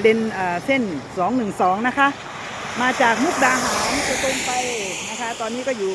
เลนเอ่อเส้น 212 นะคะ มาจากมุกดาหารจะตรงไปนะคะ ตอนนี้ก็อยู่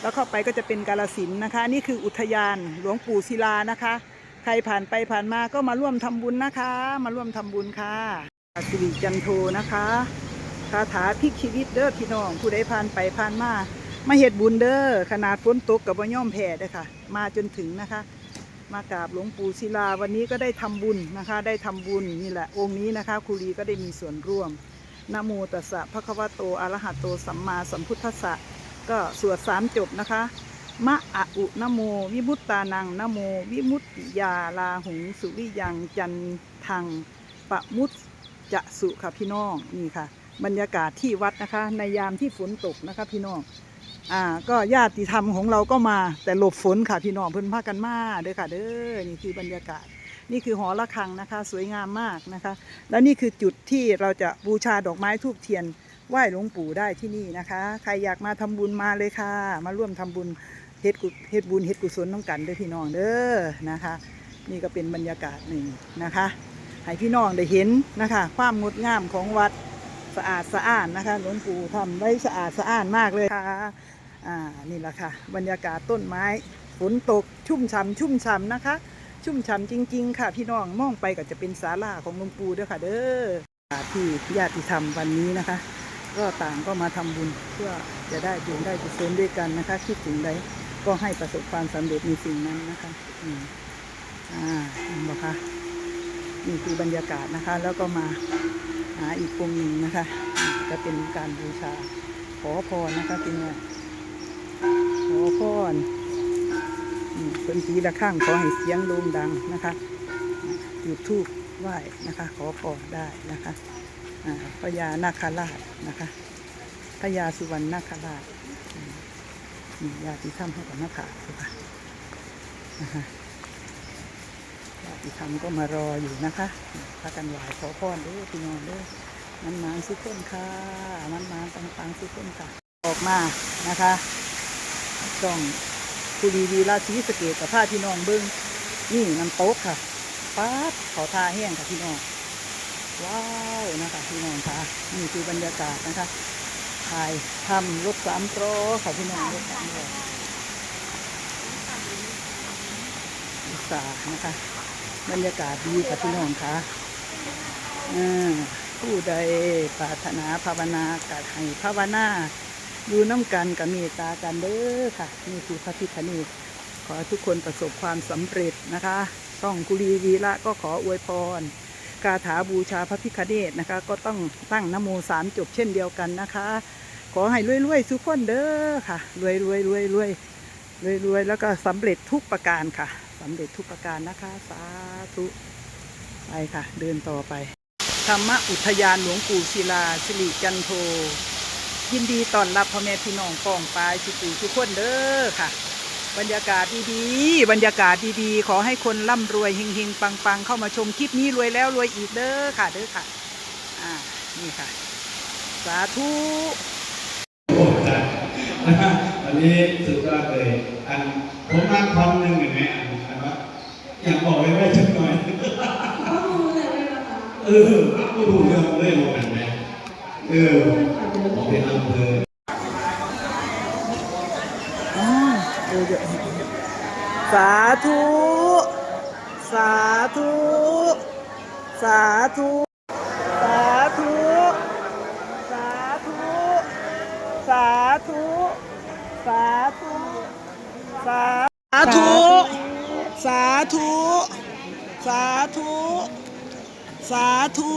แล้วเข้าไปก็จะเป็นกาลสินนะคะ นี่คืออุทยานหลวงปู่ศิลานะคะ ใครผ่านไปผ่านมาก็มาร่วมทำบุญนะคะ มาร่วมทำบุญค่ะสิริจันโทนะคะคาถาพลิกชีวิตเด้อพี่น้อง ผู้ใดผ่านไปผ่านมามาเฮ็ดบุญเด้อขนาดฝนตกกับบ่าย่อมแพ้เด้ค่ะ มาจนถึงนะคะ มากราบหลวงปู่ศิลาวันนี้ก็ได้ทำบุญนะคะ ได้ทำบุญนี่แหละองค์นี้นะคะครูรีก็ได้มีส่วนร่วมนะโมตัสสะภะคะวะโตอะระหะโตสัมมาสัมพุทธัสสะก็สวดสามจบนะคะมะอะอุนะโม วิมุตตานังนะโม วิมุตติยาลาหุงสุริยังจันทังปะมุตจะสุค่ะพี่น้องนี่ค่ะ บรรยากาศที่วัดนะคะ ในยามที่ฝนตกนะคะพี่น้อง อ่าก็ญาติธรรมของเราก็มาแต่หลบฝนค่ะพี่น้องเพิ่นพากันมาเด้อค่ะเด้อนี่คือบรรยากาศ นี่คือหอระฆังนะคะ สวยงามมากนะคะ แล้วนี่คือจุดที่เราจะบูชาดอกไม้ทูบเทียนไหว้หลวงปู่ได้ที่นี่นะคะ ใครอยากมาทำบุญมาเลยค่ะ มาร่วมทำบุญเฮ็ดกุเฮ็ดบุญเฮ็ดกุศลน้องกันเด้อพี่น้องเด้อนะคะ นี่ก็เป็นบรรยากาศหนึ่งนะคะให้พี่น้องได้เห็นนะคะ ความงดงามของวัดสะอาดสะอ้านนะคะ หลวงปู่ทำไว้สะอาดสะอ้านมากเลยค่ะ อ่านี่แหละค่ะ บรรยากาศต้นไม้ฝนตกชุ่มฉ่ำชุ่มฉ่ำนะคะ ชุ่มฉ่ำจริง ๆ ค่ะ พี่น้องมองไปก็จะเป็นศาลาของหลวงปู่ด้อค่ะ เด้อที่ญาติธรรมวันนี้นะคะ ก็ต่างก็มาทำบุญเพื่อจะได้บุญได้กุศลด้วยกันนะคะ คิดสิ่งใดก็ให้ประสบความสำเร็จในสิ่งนั้นนะคะอืมอ่าเห็นไหมคะนี่คือบรรยากาศนะคะ แล้วก็มาหาอีกองค์หนึ่งนะคะ จะเป็นการบูชาขอพรนะคะพี่น้อง ขอพรเป็นทีละข้างขอให้เสียงโด่งดังนะคะจุดทูบไหว้นะคะ ขอพรได้นะคะพญานาคราชนะคะพญาสุวรรณนาคราชอืมนี่ญาติธรรมให้กับนาคาค่ะนะคะญาติธรรมก็มารออยู่นะคะพากันไหวขอพรด้วยพี่น้องด้วยมันมานสุขคนค่ะมันมานปังๆสุขคนค่ะ ออกมานะคะ ต้องคุรีวีราชีสเกตกับผ้าพี่น้องเบิ้งนี่น้ำโต๊ะค่ะป๊าดขอทาแห้งค่ะพี่น้องว้าวนะคะพี่น้องค่ะนี่คือบรรยากาศนะคะถ่ายทำรถสามล้อค่ะพี่น้องรถสามล้ออุตสาห์นะคะ บรรยากาศดีค่ะพี่น้องค่ะอ่าผู้ใดปรารถนาภาวนากัดให้ภาวนา อยู่น้ำกันกับเมตตากันเด้อค่ะนี่คือพระพิฆเนศขอทุกคนประสบความสำเร็จนะคะ ช่องกุลีวีละก็ขออวยพรคาถาบูชาพระพิฆเนศนะคะ ก็ต้องตั้งนโมสามจบเช่นเดียวกันนะคะ ขอให้รวยๆทุกคนเด้อค่ะรวยรวยรวยรวยรวยรวยแล้วก็สำเร็จทุกประการค่ะสำเร็จทุกประการนะคะ สาธุไปค่ะ เดินต่อไป ธรรมอุทยานหลวงปู่ศิลาสิริจันโท ยินดีต้อนรับพ่อแม่พี่น้องกองปลายสุปู่ทุกคนเด้อค่ะ บรรยากาศดีๆ บรรยากาศดีๆ ขอให้คนร่ำรวยเฮงๆ ปังๆ เข้ามาชมคลิปนี้รวยแล้วรวยอีกเด้อค่ะเด้อค่ะ อ่า นี่ค่ะ สาธุอันนี้สุดยอดเลย อันผมนั่งพร้อมหนึ่งเห็นไหมอันอันว่าอยากบอกไว้ไว้จังหน่อยเออไม่รู้เรื่องเลยว่าอันไหนเออ ผมเป็นอำเภออ่าเยอะๆสาธุ สาธุ สาธุ สาธุ สาธุ สาธุ สาธุ สาธุ สาธุ สาธุ สาธุ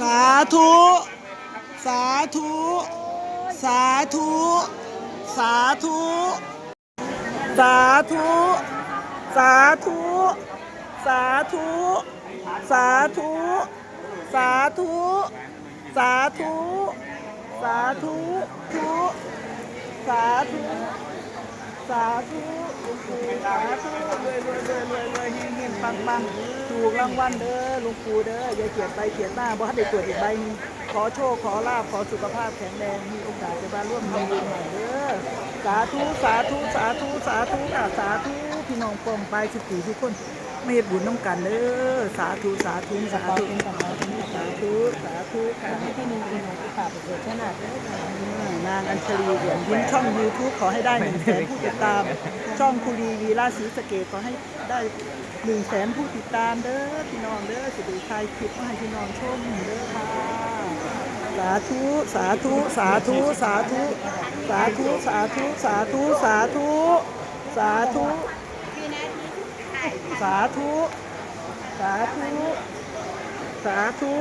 สาธุ สาธุ สาธุ สาธุ สาธุ สาธุ สาธุ สาธุ สาธุ สาธุ สาธุทุสาธุ สาธุสาธุรวยรวยรวยรวยรวยเฮงเฮงปังปังถูกรางวัลเด้อลวงปูเด้ออย่าเกียดไปเกียดมาบ่ให้ได้ตรวจอีกใบนึง อโชค ขอลาภขอสุขภาพแข็งแรงมีโอกาสจะมาร่วมทำบุญหน่อยเด้อสาธุสาธุสาธุสาธุค่ะสาธุพี่น้องปองไปสิบสี่ทุกคนไม่เห็นบุญน้ำกันเด้อสาธุสาธุสาธุสาธุสาธุค่ะให้พี่นินเป็นของฝากเกิดขนาดนี้นางอัญชลีเหรียญยิ้มช่อง YouTube ขอให้ได้หนึ่งแสนผู้ติดตาม ช่องคุรีวีราศีสเกตขอให้ได้หนึ่งแสนผู้ติดตามเด้อพี่น้องเด้อสิริชัยคลิปมาให้พี่น้องชมเด้อค่ะ สาธุ สาธุ สาธุ สาธุ สาธุ สาธุ สาธุ สาธุ สาธุ สาธุ สาธุ สาธุ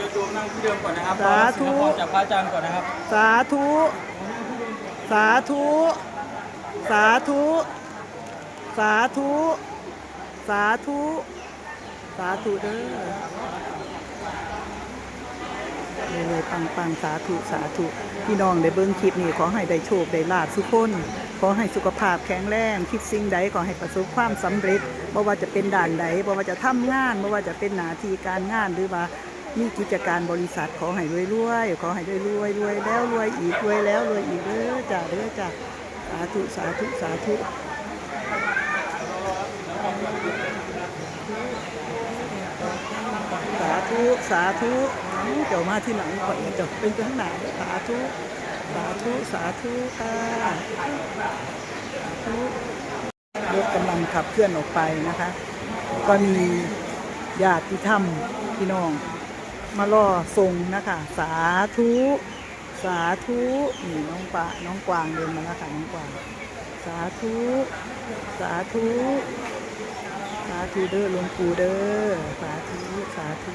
ยูทูบนั่งที่เดิมก่อนนะครับสาธุรอสิงคโปร์จากพระอาจารย์ก่อนนะครับ สาธุ สาธุ สาธุ สาธุ สาธุ สาธุเด้อ เลยปังปังๆ สาธุสาธุพี่น้องได้เบิ่งคลิปนี้ขอให้ได้โชคได้ลาภทุกคนขอให้สุขภาพแข็งแรงคิดสิ่งใดขอให้ประสบความสำเร็จบ่ว่าจะเป็นด่านใดบ่ว่าจะทำงานบ่ว่าจะเป็นหน้าที่การงานหรือว่ามีกิจการบริษัทขอให้รวยๆขอให้รวยรวยรวยแล้วรวยอีกรวยแล้วรวยอีกเด้อจ้าเด้อจ้าสาธุสาธุสาธุสาธุสาธุ เจ้ามาที่หลังก่อนเจ้าเป็นข้างหน้าสาธุสาธุสาธุค่ะสาธุรถกำลังขับเคลื่อนออกไปนะคะ ก็มีญาติธรรมพี่น้อง มารอส่งนะคะ สาธุสาธุนี่น้องปะน้องกวางเดินมาแล้วค่ะน้องกวางสาธุสาธุสาธุเด้อหลวงปู่เด้อสาธุสาธุ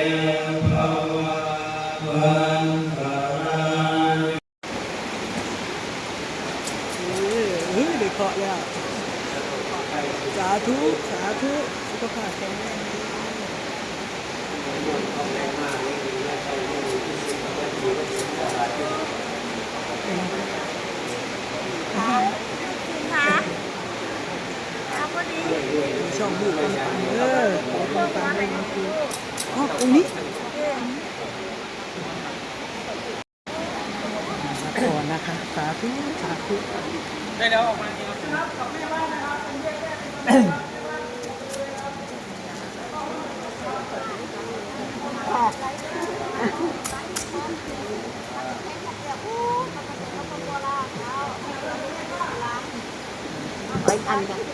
ขภาพแข็งแรงช่องลูกปังปังเออปังปังเลยนะคืออ๋อตรงนี้ก่อนนะคะ สาธุ สาธุ ได้แล้วออกมา 감사합니다.